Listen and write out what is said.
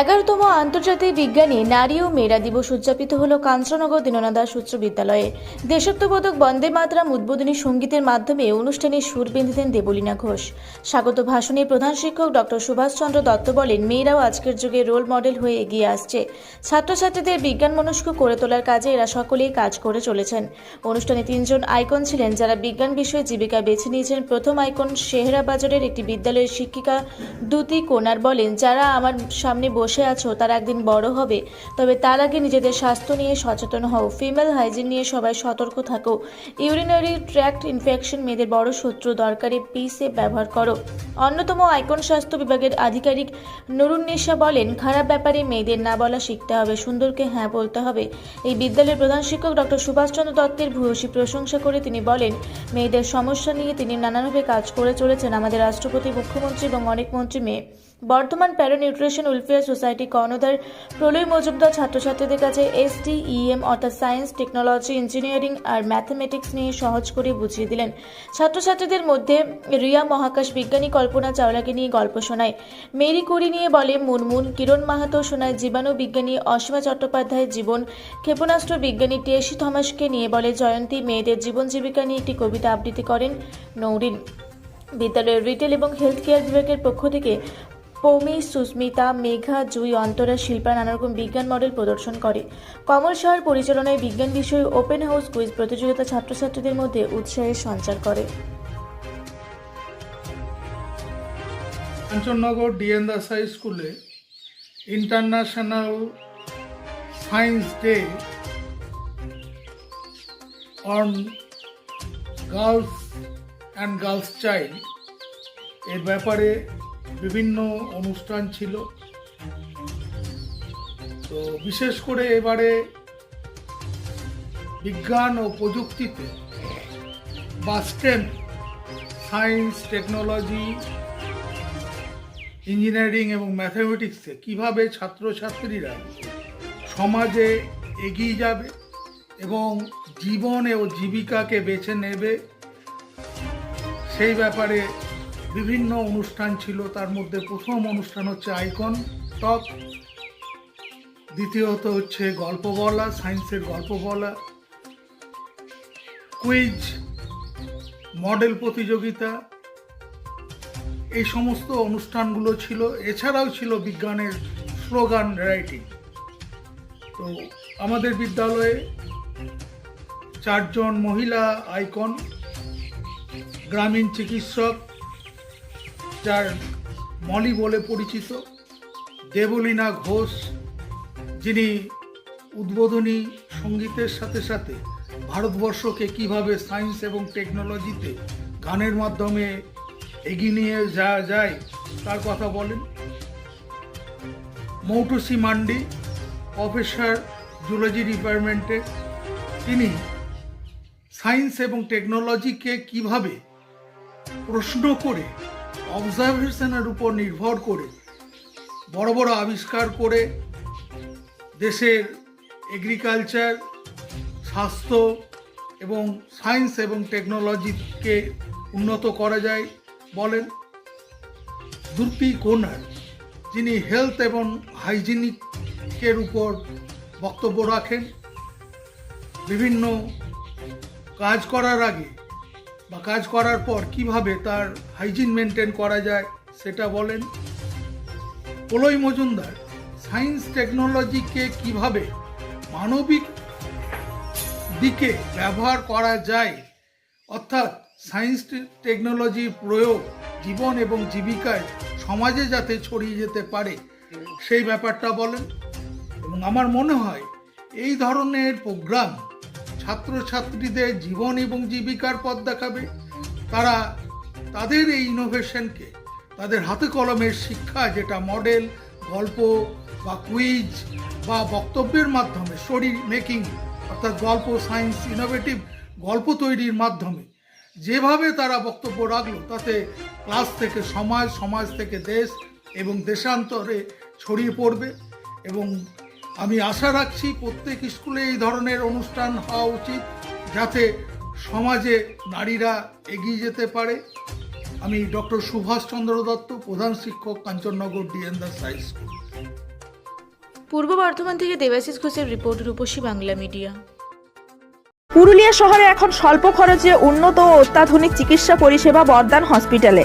এগারোতম আন্তর্জাতিক বিজ্ঞানী নারী ও মেয়েরা দিবস উদযাপিত হল কাঞ্চনগর দীননাথ দাস উচ্চ বিদ্যালয়ে দেশত্ববোধক বন্দে মাতরাম উদ্বোধনী সঙ্গীতের মাধ্যমে অনুষ্ঠানে সুর বেঁধে দেবলীনা ঘোষ। স্বাগত ভাষণে প্রধান শিক্ষক ডক্টর সুভাষচন্দ্র দত্ত বলেন, মেয়েরাও আজকের যুগে রোল মডেল হয়ে এগিয়ে আসছে। ছাত্রছাত্রীদের বিজ্ঞান মনস্ক করে তোলার কাজে এরা সকলেই কাজ করে চলেছেন। অনুষ্ঠানে তিনজন আইকন ছিলেন যারা বিজ্ঞান বিষয়ে জীবিকা বেছে নিয়েছেন। প্রথম আইকন শেহরা বাজারের একটি বিদ্যালয়ের শিক্ষিকা দুতি কোনার বলেন, যারা আমার সামনে বসে আছো, তারা একদিন বড় হবে। তবে তার আগে নিজেদের স্বাস্থ্য নিয়ে সচেতন হও। ফিমেল হাইজিন নিয়ে সবাই সতর্ক থাকো। ইউরিনারি ট্র্যাক্ট ইনফেকশন মেয়েদের বড় শত্রু, দরকারি পি সেফ ব্যবহার করো। অন্যতম আইকন স্বাস্থ্য বিভাগের আধিকারিক নুরুন্নেসা বলেন, খারাপ ব্যাপারে মেয়েদের না বলা শিখতে হবে, সুন্দরকে হ্যাঁ বলতে হবে। এই বিদ্যালয়ের প্রধান শিক্ষক ডক্টর সুভাষচন্দ্র দত্তের ভূয়সী প্রশংসা করে তিনি বলেন, মেয়েদের সমস্যা নিয়ে তিনি নানানভাবে কাজ করে চলেছেন আমাদের রাষ্ট্রপতি, মুখ্যমন্ত্রী এবং অনেক মন্ত্রী মেয়ে। বর্তমান প্যারা নিউট্রিশন ওয়েলফেয়ার সোসাইটি কর্ণধার প্রলয় মজুমদার ছাত্রছাত্রীদের কাছে এসটিইএম অর্থাৎ সায়েন্স, টেকনোলজি, ইঞ্জিনিয়ারিং আর ম্যাথমেটিক্স নিয়ে সহজ করে বুঝিয়ে দিলেন। ছাত্রছাত্রীদের মধ্যে রিয়া মহাকাশ বিজ্ঞানী কল্পনা চাওলাকে নিয়ে গল্প শোনায়। মেরি কুরি নিয়ে বলে মুনমুন, কিরণ মাহাতো শোনায় জীবাণু বিজ্ঞানী অসীমা চট্টোপাধ্যায়ের জীবন। ক্ষেপণাস্ত্র বিজ্ঞানী টিএসি থমাসকে নিয়ে বলে জয়ন্তী, মেয়েদের জীবন জীবিকা নিয়ে একটি কবিতা আবৃত্তি করেন নৌরিন। বিদ্যালয়ের রিটেল এবং হেলথ কেয়ার বিভাগের পক্ষ থেকে পৌমি, সুস্মিতা, মেঘা, জুই, অন্তরা, শিল্পা নানারকম বিজ্ঞান মডেল প্রদর্শন করে। কমল সাহার পরিচালনায় বিজ্ঞান বিষয়ে ওপেন হাউস কুইজ প্রতিযোগিতা ছাত্রছাত্রীদের মধ্যে উৎসাহের সঞ্চার করে। কাঞ্চননগর ডিএন দাস হাই স্কুলে international science day on girls and girls child এর ব্যাপারে বিভিন্ন অনুষ্ঠান ছিল। তো বিশেষ করে এবারে বিজ্ঞান ও প্রযুক্তিতে বা স্টেম, সায়েন্স, টেকনোলজি, ইঞ্জিনিয়ারিং এবং ম্যাথামেটিক্সে কীভাবে ছাত্রছাত্রীরা সমাজে এগিয়ে যাবে এবং জীবন ও জীবিকাকে বেছে নেবে, সেই ব্যাপারে বিভিন্ন অনুষ্ঠান ছিল, তার মধ্যে প্রথম অনুষ্ঠান হচ্ছে আইকন টক, দ্বিতীয়ত হচ্ছে গল্প বলা, সায়েন্সের গল্প বলা, কুইজ, মডেল প্রতিযোগিতা, এই সমস্ত অনুষ্ঠানগুলো ছিল। এছাড়াও ছিল বিজ্ঞানের স্লোগান রাইটিং। তো আমাদের বিদ্যালয়ে চারজন মহিলা আইকন, গ্রামীণ চিকিৎসক যার মলি বলে পরিচিত, দেবলীনা ঘোষ, যিনি উদ্বোধনী সঙ্গীতের সাথে সাথে ভারতবর্ষকে কীভাবে সায়েন্স এবং টেকনোলজিতে গানের মাধ্যমে এগিয়ে নিয়ে যাওয়া যায় তার কথা বলেন। মৌটুসি মান্ডি, প্রফেসর জুলজি ডিপার্টমেন্টে, তিনি সায়েন্স এবং টেকনোলজিকে কীভাবে প্রশ্ন করে অবজারভেশনের উপর নির্ভর করে বড় বড় আবিষ্কার করে দেশের এগ্রিকালচার স্বাস্থ্য এবং সায়েন্স এবং টেকনোলজিকে উন্নত করা যায় বলেন দুর্পি কোনার, যিনি হেলথ এবং হাইজিনিকের উপর বক্তব্য রাখেন। বিভিন্ন কাজ করার আগে বা কাজ করার পর কীভাবে তার হাইজিন মেনটেন করা যায়, সেটা বলেন। প্রলয় মজুমদার সায়েন্স টেকনোলজিকে কীভাবে মানবিক দিকে ব্যবহার করা যায়, অর্থাৎ সায়েন্স টেকনোলজির প্রয়োগ, জীবন এবং জীবিকায় সমাজে যাতে ছড়িয়ে যেতে পারে, সেই ব্যাপারটা বলেন। এবং আমার মনে হয় এই ধরনের প্রোগ্রাম ছাত্রছাত্রীদের জীবন এবং জীবিকার পথ দেখাবে। তারা তাদের এই ইনোভেশনকে তাদের হাতে কলমের শিক্ষা যেটা মডেল গল্প বা কুইজ বা বক্তব্যের মাধ্যমে স্টোরি মেকিং অর্থাৎ গল্প সায়েন্স ইনোভেটিভ গল্প তৈরির মাধ্যমে যেভাবে তারা বক্তব্য রাখল, তাতে ক্লাস থেকে সমাজ সমাজ থেকে দেশ এবং দেশান্তরে ছড়িয়ে পড়বে এবং আমি আশা রাখছি প্রত্যেক স্কুলে এই ধরনের অনুষ্ঠান হওয়া উচিত যাতে সমাজে নারীরা এগিয়ে যেতে পারে। আমি ডক্টর সুভাষচন্দ্র দত্ত প্রধান শিক্ষক Kanchannagar DN Das high school. Purba Bardhaman থেকে দেবাশিস ঘোষের রিপোর্ট রূপসী বাংলা মিডিয়া। পুরুলিয়া শহরে এখন স্বল্প খরচে উন্নত ও অত্যাধুনিক চিকিৎসা পরিষেবা বর্দান হসপিটালে।